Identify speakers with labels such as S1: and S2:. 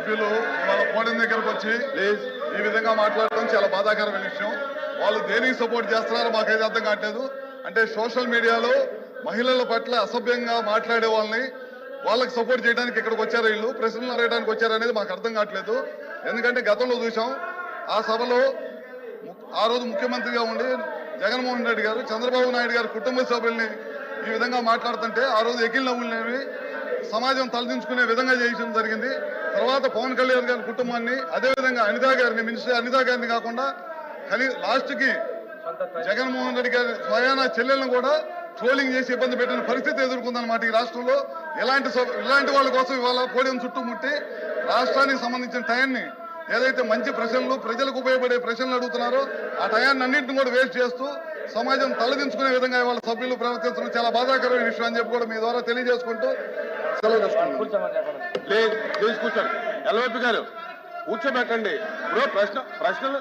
S1: సభ్యులు వాళ్ళ పోడిన దగ్గరకు వచ్చి ఈ విధంగా మాట్లాడడం చాలా బాధాకరమైన విషయం. వాళ్ళు దేనికి సపోర్ట్ చేస్తున్నారో మాకైతే అర్థం కావట్లేదు. అంటే సోషల్ మీడియాలో మహిళల పట్ల అసభ్యంగా మాట్లాడే వాళ్ళని వాళ్ళకి సపోర్ట్ చేయడానికి ఇక్కడికి వచ్చారు వీళ్ళు. ప్రశ్నలు అడగడానికి వచ్చారు అనేది మాకు అర్థం కావట్లేదు. ఎందుకంటే గతంలో చూసాం ఆ సభలో ఆ రోజు ముఖ్యమంత్రిగా ఉండి జగన్మోహన్ రెడ్డి గారు చంద్రబాబు నాయుడు గారి కుటుంబ సభ్యుల్ని ఈ విధంగా మాట్లాడుతుంటే ఆ రోజు ఎకిల్ నవ్వులనేవి సమాజం తలదించుకునే విధంగా చేయడం జరిగింది. తర్వాత పవన్ కళ్యాణ్ గారి కుటుంబాన్ని అదేవిధంగా అనితా గారిని మినిస్టర్ అనితా గారిని కాకుండా కానీ లాస్ట్కి జగన్మోహన్ రెడ్డి గారి స్వయాన చెల్లెలను కూడా ట్రోలింగ్ చేసి ఇబ్బంది పెట్టిన పరిస్థితి ఎదుర్కొందన్నమాట ఈ రాష్ట్రంలో. ఇలాంటి ఇలాంటి వాళ్ళ కోసం ఇవాళ పోడియం చుట్టుముట్టి రాష్ట్రానికి సంబంధించిన టయాన్ని ఏదైతే మంచి ప్రశ్నలు ప్రజలకు ఉపయోగపడే ప్రశ్నలు అడుగుతున్నారో ఆ టయాన్ని అన్నింటిని కూడా వేస్ట్ చేస్తూ సమాజం తలదించుకునే విధంగా ఇవాళ సభ్యులు ప్రవర్తించడం చాలా బాధాకరమైన విషయం అని చెప్పి కూడా మీ ద్వారా తెలియజేసుకుంటూ సెలవు
S2: ప్లీజ్ కూర్చోండి. ఎల్వైపి గారు కూర్చోబెట్టండి. ఇప్పుడు ప్రశ్న ప్రశ్నలు